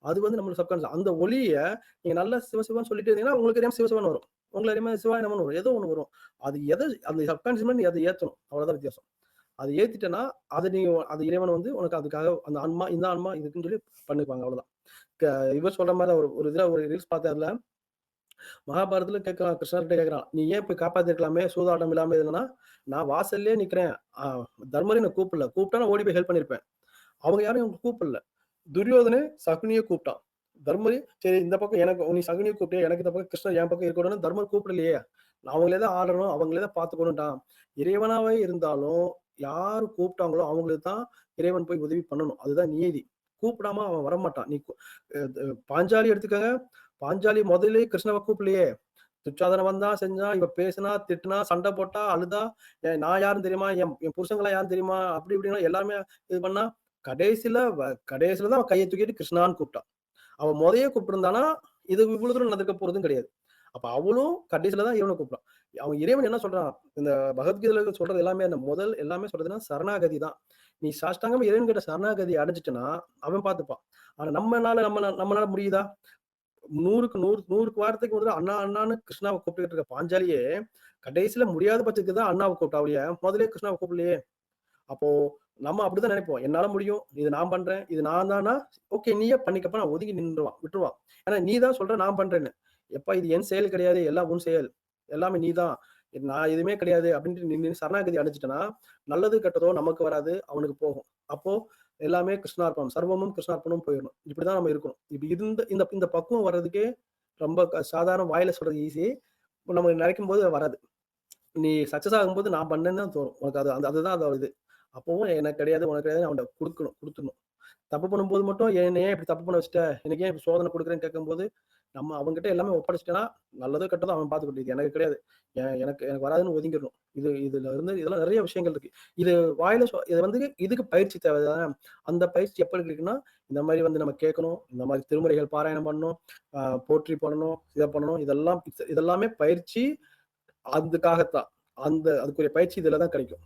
அது வந்து நம்மளோட சப்கான்ஷியஸ். அந்த ஒளியை நீங்கள் நல்லா சிவ சொல்லிட்டு இருந்தீங்கன்னா, உங்களுக்கு எரியாமல் சிவசிவன் வரும். உங்கள அறியாம சிவாய வரும். ஏதோ ஒன்று வரும். அது எதை அந்த சப்கான்ஷியஸ் நீ ஏற்றணும் ஏத்தணும். அவ்வளவுதான் வித்தியாசம். அதை ஏற்றிட்டேன்னா அது நீ அது இறைவன் வந்து உனக்கு அதுக்காக அந்த ஆன்மா, இந்த ஆன்மா இதுக்குன்னு சொல்லி பண்ணிப்பாங்க அவ்வளோதான் இவர் சொல்ற மாதிரி ஒரு ஒரு இதுல ஒரு ரீல்ஸ் பார்த்தேன் அதுல. மகாபாரதத்துல கேட்கிறான் கிருஷ்ணர்கிட்ட கேட்கிறான். "நீ ஏன் போய் காப்பாத்திருக்கலாமே? சூதாட்டம் இல்லாம இருந்தனா?" "நான் வாசல்லே நிக்கிறேன். தர்மரி நான் கூப்பிடல. கூப்பிட்டா நான் ஓடி போய் ஹெல்ப் பண்ணியிருப்பேன்." அவங்க யாரும் இவங்க கூப்பிடல. துரியோதனே சகுனிய கூப்பிட்டான். தர்மரி சரி இந்த பக்கம் எனக்கு நீ சகுனிய கூப்பிட்டே எனக்கு இந்த பக்கம் கிருஷ்ணர் என் பக்கம் இருக்கணும்னு தர்மர் கூப்பிடலையே. அவங்களே தான் ஆடணும். அவங்களே தான் பார்த்துக்கணும்டான் இறைவனாவே இருந்தாலும் யார் கூப்பிட்டாங்களோ அவங்களுக்கு தான் இறைவன் போய் உதவி பண்ணணும். அதுதான் நியதி. கூப்பிடாம அவன் வரமாட்டான். நீ பாஞ்சாலி எடுத்துக்கங்க. பாஞ்சாலி முதல்ல கிருஷ்ணவை கூப்பிடலையே. துச்சாதனன் வந்தா செஞ்சான். இவ பேசினா, திட்டுனா, சண்டை போட்டா, அழுதா. நான் யாருன்னு தெரியுமா? என் என் புருஷங்களா யாருன்னு தெரியுமா?" அப்படி இப்படின்னா எல்லாமே இது பண்ணா, கடைசியில வ தான் அவன் கையை தூக்கிட்டு கிருஷ்ணான்னு கூப்பிட்டான். அவன் மொதயே கூப்பிட்டுருந்தானா இது இவ்வளவு தூரம் நடந்திருக்க போறதும் கிடையாது. அப்ப அவளும் கடைசியில தான் இவனை கூப்பிடுறான். அவன் இறைவன் என்ன சொல்றான்? இந்த பகவத்கீதையில சொல்றது எல்லாமே அந்த முதல் எல்லாமே சொல்றதுன்னா சரணாகதி தான். நீ சாஷ்டாங்கம் இறைவன் கிட்ட சரணாகதி அடைஞ்சுட்டன்னா, அவன் பார்த்துப்பான். ஆனா நம்மனால நம்ம நம்மனால முடியுதா? 100க்கு 100 100 வாரத்துக்கு முதல்ல அண்ணா அண்ணான்னு கிருஷ்ணாவை கூப்பிட்டுக்கிட்டு இருக்க பாஞ்சாலியே, கடைசியில முடியாத பட்சத்துக்கு தான் அண்ணாவை கூப்பிட்டா முதலே கிருஷ்ணாவை கூப்பிடலையே. அப்போ நம்ம அப்படிதான் நினைப்போம். என்னால முடியும். இது நான் பண்றேன். இது நான் தானா ஓகே நீயே பண்ணிக்கப்ப நான் ஒதுங்கி நின்றுவான். விட்டுருவான். ஏன்னா நீ தான் சொல்ற நான் பண்றேன்னு. எப்பா இது என் செயல் கிடையாது. எல்லாம் உன் செயல். எல்லாமே நீ தான். நான் எதுவுமே கிடையாது அப்படின்ட்டு நின்று சரணாகதி அடைஞ்சிட்டேன்னா நல்லது கெட்டதோ நமக்கு வராது. அவனுக்கு போகும். அப்போ எல்லாமே கிருஷ்ணார்ப்பணம். சர்வமும் கிருஷ்ணார்ப்பணம் போயிடணும் இப்படிதான் நம்ம இருக்கணும். இப்படி இருந்த இந்த இந்த பக்குவம் வர்றதுக்கே ரொம்ப க சாதாரண வாயில சொல்றது ஈஸி. நம்ம நினைக்கும் போது வராது. நீ சக்சஸ் ஆகும்போது நான் பண்ணேன்னு தான் தோணும். உனக்கு அது அந்த அதுதான் அதோட இது. அப்பவும் எனக்கு கிடையாது, உனக்கு கிடையாது அவன்கிட்ட கொடுக்கணும் கொடுத்துடணும் தப்பு பண்ணும்போது மட்டும் என்ன ஏன் இப்படி தப்பு பண்ண வச்சுட்ட? எனக்கு ஏன் இப்படி சோதனை கொடுக்குறேன்னு கேட்கும்போது, நம்ம அவங்ககிட்ட எல்லாமே ஒப்படைச்சிட்டேன்னா நல்லதோ கெட்டதோ அவன் பார்த்துக்கட்டும். இது எனக்கு கிடையாது. எனக்கு எனக்கு வராதுன்னு ஒதுங்கிடணும். இது இதுல இருந்து இதெல்லாம் நிறைய விஷயங்கள் இருக்கு. இது வாயில இது வந்து இதுக்கு பயிற்சி தேவைதானே அந்த பயிற்சி எப்படி இருக்குன்னா, இந்த மாதிரி வந்து நம்ம கேட்கணும். இந்த மாதிரி திருமுறைகள் பாராயணம் பண்ணணும். போற்றி பண்ணணும். இதை பண்ணணும். இதெல்லாம் இதெல்லாமே பயிற்சி அதுக்காகத்தான். அந்த அதுக்குரிய பயிற்சி இதுல தான் கிடைக்கும்.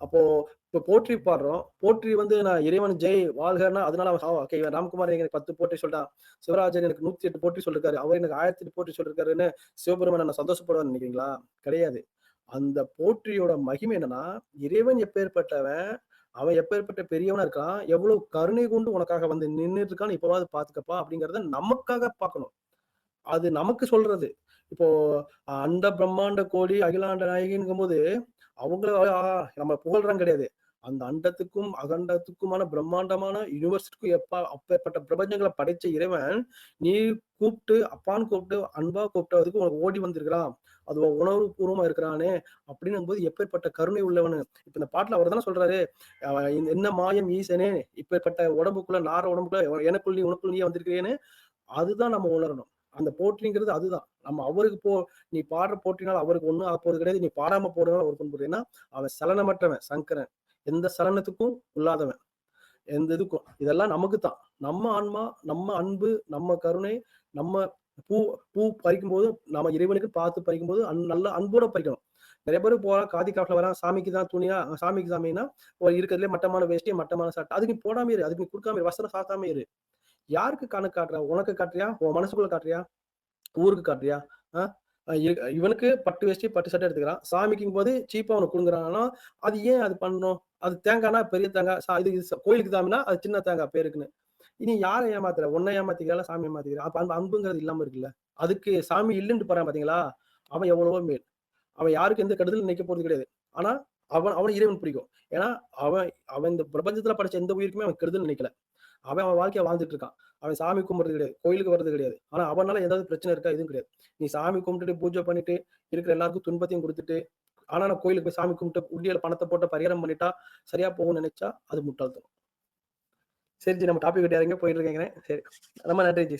அப்போ இப்போ போற்றி பாடுறோம். போற்றி வந்து நான் இறைவன் ஜெய் வாழ்கன்னா, அதனால அவன் ஓகே இவன் ராம்குமார் எனக்கு 10 போற்றி சொல்லிட்டான். சிவராஜன் எனக்கு 108 போற்றி சொல்லிருக்காரு. அவர் எனக்கு 1008 போற்றி சொல்லிருக்காருன்னு சிவபெருமான் நான் சந்தோஷப்படுவான்னு நினைக்கிறீங்களா? கிடையாது. அந்த போற்றியோட மகிமை என்னன்னா, இறைவன் எப்பேற்பட்டவன் அவன் எப்பேர்ப்பட்ட பெரியவனா இருக்கான், எவ்வளவு கருணை கொண்டு உனக்காக வந்து நின்றுட்டு இருக்கான்னு இப்பவாவது பார்த்துக்கப்பா அப்படிங்கறத நமக்காக பார்க்கணும். அது நமக்கு சொல்றது. இப்போ அண்ட பிரம்மாண்ட கோடி அகிலாண்ட நாயகிங்கும்போது, அவங்கள நம்ம புகழ்றோம் கிடையாது. அந்த அண்டத்துக்கும், அகண்டத்துக்குமான பிரம்மாண்டமான யுனிவர்ஸ்க்கும் எப்பா அப்பேற்பட்ட பிரபஞ்சங்களை படைச்ச இறைவன், நீ கூப்பிட்டு அப்பான்னு கூப்பிட்டு, அன்பா கூப்பிட்டதுக்கு உனக்கு ஓடி வந்திருக்கிறான். அது உணர்வு பூர்வமா இருக்கிறானே அப்படின்னும்போது எப்பேற்பட்ட கருணை உள்ளவனு. இப்ப இந்த பாட்டுல அவர் தானே சொல்றாரு, "என்ன மாயம் ஈசனே, இப்பேற்பட்ட உடம்புக்குள்ள நார உடம்புக்குள்ள எனக்குள் நீ உனக்குள் நீயே வந்திருக்கிறேன்னு" அதுதான் நம்ம உணரணும். அந்த போற்றிங்கிறது அதுதான். நம்ம அவருக்கு போ நீ பாடுற போற்றினால் அவருக்கு ஒன்றும் ஆக போறது கிடையாது. நீ பாடாம போடுறனால அவருக்கு ஒன்று புரியாது. ஏன்னா, அவன் சலனமற்றவன் சங்கரன். எந்த சலனத்துக்கும் உள்ளாதவன். எந்த இதுக்கும். இதெல்லாம் நமக்கு தான். நம்ம ஆன்மா, நம்ம அன்பு, நம்ம கருணை, நம்ம பூ பூ பறிக்கும் போது நம்ம இறைவனுக்கு பார்த்து பறிக்கும் போது அன் நல்ல அன்போட பறிக்கணும். நிறைய பேர் போறா காதி காட்டில் வரான். சாமிக்கு தான் துணியா சாமிக்கு சாமின்னா, ஒரு மட்டமான வேஷ்டி, மட்டமான சட்டை. அதுக்கு நீ போடாம இரு. அதுக்கு நீ இரு. வஸ்திரம் சாத்தாம இரு. யாருக்கு கணக்கு காட்டுறா உனக்கு காட்டுறியா? உன் மனசுக்குள்ள காட்டுறியா? ஊருக்கு காட்டுறியா? ஆ? இவனுக்கு பட்டு வேஷ்டி, பட்டு சட்டை எடுத்துக்கிறான். சாமிக்கும்போது சீப்பா அவனுக்கு கொடுங்குறாங்கன்னா அது ஏன் அது பண்ணணும்? அது தேங்காய்னா பெரிய தேங்காய். இது கோயிலுக்கு தாமினா அது சின்ன தேங்காய் பேருக்குன்னு. இனி யாரை ஏமாத்துற? உன்னை ஏமாத்திக்கிறா சாமி ஏமாத்திக்கிறா அப்ப அந்த அன்புங்கிறது இல்லாம இருக்குல்ல. அதுக்கு சாமி இல்லைன்னு போறான் பார்த்தீங்களா? அவன் எவ்வளவோ மேல். அவன் யாருக்கும் எந்த கெடுதலும் நினைக்க போறது கிடையாது. ஆனா, அவன் அவன் இறைவன் பிடிக்கும். ஏன்னா, அவன் அவன் இந்த பிரபஞ்சத்துல படைச்ச எந்த உயிருக்குமே அவன் கெடுதல் நினைக்கல. அவன் அவன் வாழ்க்கையை வாழ்ந்துட்டு இருக்கான். அவன் சாமி கும்பிடுறது கிடையாது. கோயிலுக்கு வர்றது கிடையாது. ஆனா அவனால ஏதாவது பிரச்சனை இருக்கா? எதுவும் கிடையாது. நீ சாமி கும்பிட்டுட்டு பூஜை பண்ணிட்டு இருக்கிற எல்லாருக்கும் துன்பத்தையும் கொடுத்துட்டு ஆனா நான் கோயிலுக்கு போய் சாமி கும்பிட்டு உண்டியல பணத்தை போட்டு பரிகாரம் பண்ணிட்டா சரியா போகும்னு நினைச்சா அது முட்டாள்தனம். சரி ஜி நம்ம டாபிக் கிட்ட இறங்க போயிட்டு இருக்கேங்க சரி ரொம்ப நன்றி ஜி.